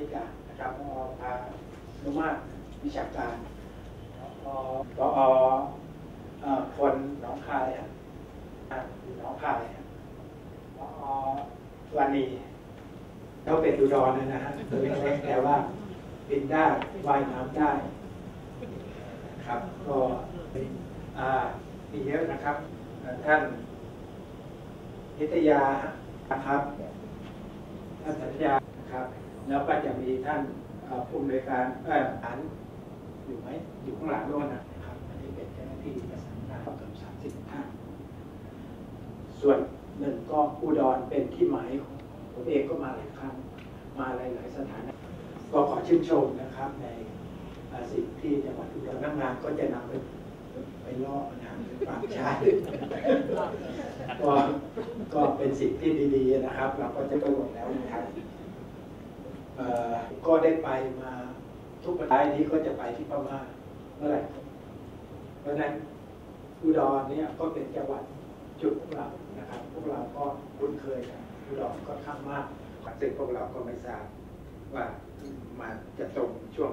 วิการนะครับพอพานุมาตวิชาการพอพอคนหนองคายอะอะอยู่หนองคายพอวันนีเขาเป็นอุดรเลยนะฮะตัวเล็กแต่ว่าบินได้ว่ายน้ำได้นะครับก็มีเยอะนะครับ ท่านนิตยานะครับท่านสัญญานะครับ แล้วก็จะมีท่านผู้อำนวยการเอ่อฐานอยู่ไหมอยู่ข้างหลังโน่นนะครับอันนี้เป็นเจ้าหน้าที่ประสานงานเกือบสามสิบท่านส่วนหนึ่งก็อุดรเป็นที่หมายของผมเองก็มาหลายครั้งมาหลาย ๆ สถานก็ขอชื่นชมนะครับในสิ่งที่จังหวัดอุดรนักงานก็จะนำไปไปล่อนะครับไปาบใช้ก็ก็เป็นสิ่งที่ดี ๆ นะครับ เราก็จะไปหมดแล้วนะครับ ได้ไปมาทุกประเทศนี้ก็จะไปที่พม่าเมื่อไหร่เพราะนั้นอุดรเนี่ยก็เป็นจังหวัดจุดพวกเรานะครับ พวกเราก็คุ้นเคยกับอุดรก็ข้างมากซึ่งพวกเราก็ไม่ทราบว่ามาจะตรงช่วง